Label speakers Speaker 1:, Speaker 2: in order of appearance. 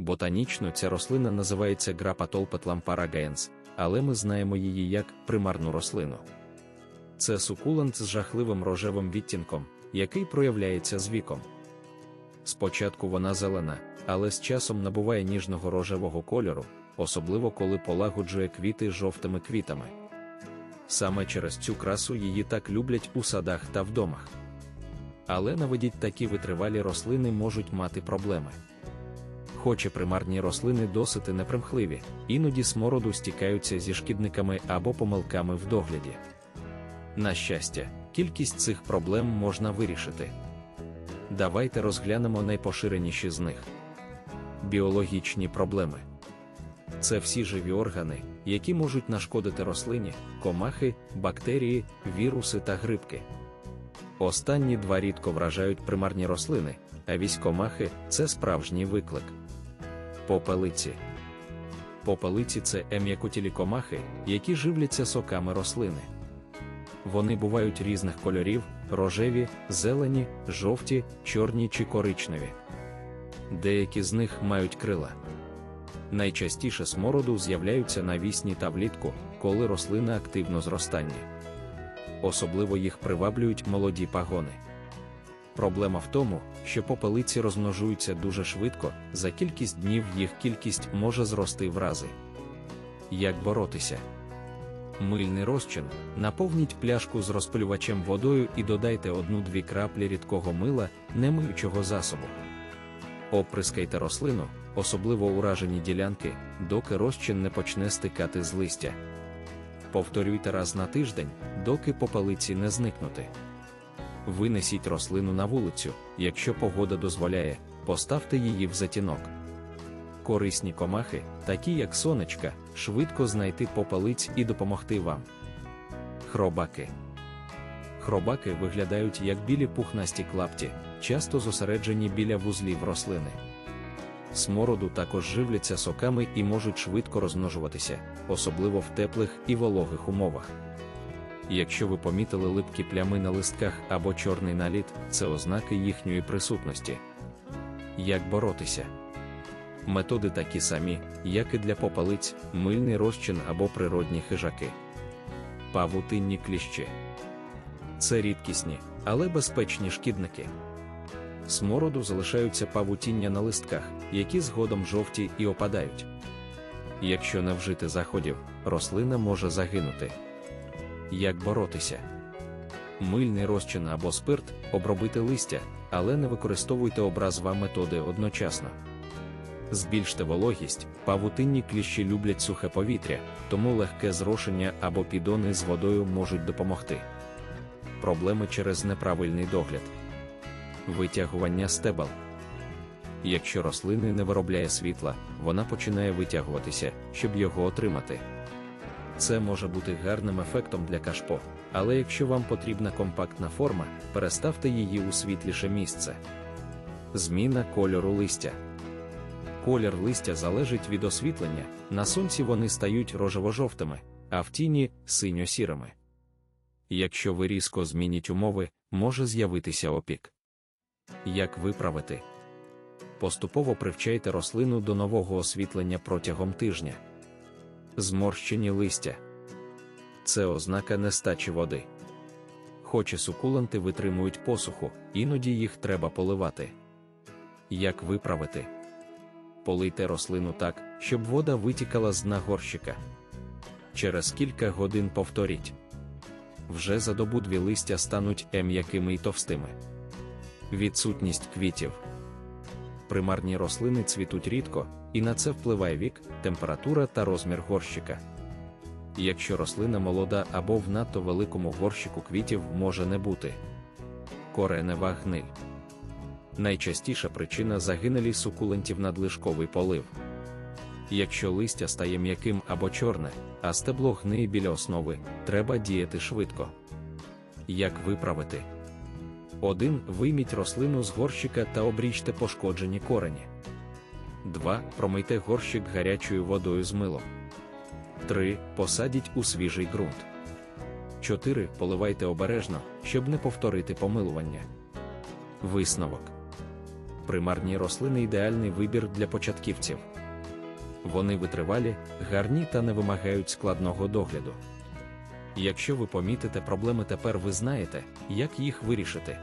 Speaker 1: Ботанічно ця рослина називається Grapatolpetlam paragaens, але ми знаємо її як примарну рослину. Це сукулент з жахливим рожевим відтінком, який проявляється з віком. Спочатку вона зелена, але з часом набуває ніжного рожевого кольору, особливо коли полагоджує квіти жовтими квітами. Саме через цю красу її так люблять у садах та в домах. Але наведіть такі витривалі рослини можуть мати проблеми. Хоч і примарні рослини досить непримхливі, іноді смороду стікаються зі шкідниками або помилками в догляді. На щастя, кількість цих проблем можна вирішити. Давайте розглянемо найпоширеніші з них. Біологічні проблеми це всі живі органи, які можуть нашкодити рослині, комахи, бактерії, віруси та грибки. Останні два рідко вражають примарні рослини, а військомахи це справжній виклик. Попелиці. Попелиці це ем'якотілі комахи, які живляться соками рослини. Вони бувають різних кольорів: рожеві, зелені, жовті, чорні чи коричневі. Деякі з них мають крила. Найчастіше смороду з'являються навісні та влітку, коли рослина активно зростання. Особливо їх приваблюють молоді пагони. Проблема в тому, що попелиці розмножуються дуже швидко, за кількість днів їх кількість може зрости в рази. Як боротися? Мильний розчин. Наповніть пляшку з розпилювачем водою і додайте одну-дві краплі рідкого мила, не миючого засобу. Оприскайте рослину, особливо уражені ділянки, доки розчин не почне стикати з листя. Повторюйте раз на тиждень, доки попелиці не зникнути. Винесіть рослину на вулицю, якщо погода дозволяє, поставте її в затінок. Корисні комахи, такі як сонечка, швидко знайти попелиць і допомогти вам. Хробаки. Хробаки виглядають як білі пухнасті клапті, часто зосереджені біля вузлів рослини. Смороду також живляться соками і можуть швидко розмножуватися, особливо в теплих і вологих умовах. Якщо ви помітили липкі плями на листках або чорний наліт, це ознаки їхньої присутності. Як боротися? Методи такі самі, як і для попалиць, мильний розчин або природні хижаки. Павутинні кліщі. Це рідкісні, але безпечні шкідники. Смороду залишаються павутіння на листках, які згодом жовті і опадають. Якщо не вжити заходів, рослина може загинути. Як боротися? Мильний розчин або спирт, обробити листя, але не використовуйте образва методи одночасно. Збільште вологість, павутинні кліщі люблять сухе повітря, тому легке зрошення або підони з водою можуть допомогти. Проблеми через неправильний догляд. Витягування стебел. Якщо рослини не виробляє світла, вона починає витягуватися, щоб його отримати. Це може бути гарним ефектом для кашпо, але якщо вам потрібна компактна форма, переставте її у світліше місце. Зміна кольору листя. Колір листя залежить від освітлення, на сонці вони стають рожево-жовтими, а в тіні синьо-сірими. Якщо ви різко змініть умови, може з'явитися опік. Як виправити? Поступово привчайте рослину до нового освітлення протягом тижня. Зморщені листя. Це ознака нестачі води. Хоч і сукуленти витримують посуху, іноді їх треба поливати. Як виправити? Полийте рослину так, щоб вода витікала з дна горщика. Через кілька годин повторіть. Вже за добу дві листя стануть м'якими і товстими. Відсутність квітів. Примарні рослини цвітуть рідко, і на це впливає вік, температура та розмір горщика. Якщо рослина молода або в надто великому горщику квітів може не бути. Коренева гниль. Найчастіша причина загинелі сукулентів надлишковий полив. Якщо листя стає м'яким або чорне, а стебло гниє біля основи, треба діяти швидко. Як виправити? 1. Вийміть рослину з горщика та обрічте пошкоджені корені. 2. Промийте горщик гарячою водою з милом. 3. Посадіть у свіжий ґрунт. 4. Поливайте обережно, щоб не повторити помилування. Висновок. Примарні рослини ідеальний вибір для початківців. Вони витривалі, гарні та не вимагають складного догляду. Якщо ви помітите проблеми, тепер ви знаєте, як їх вирішити.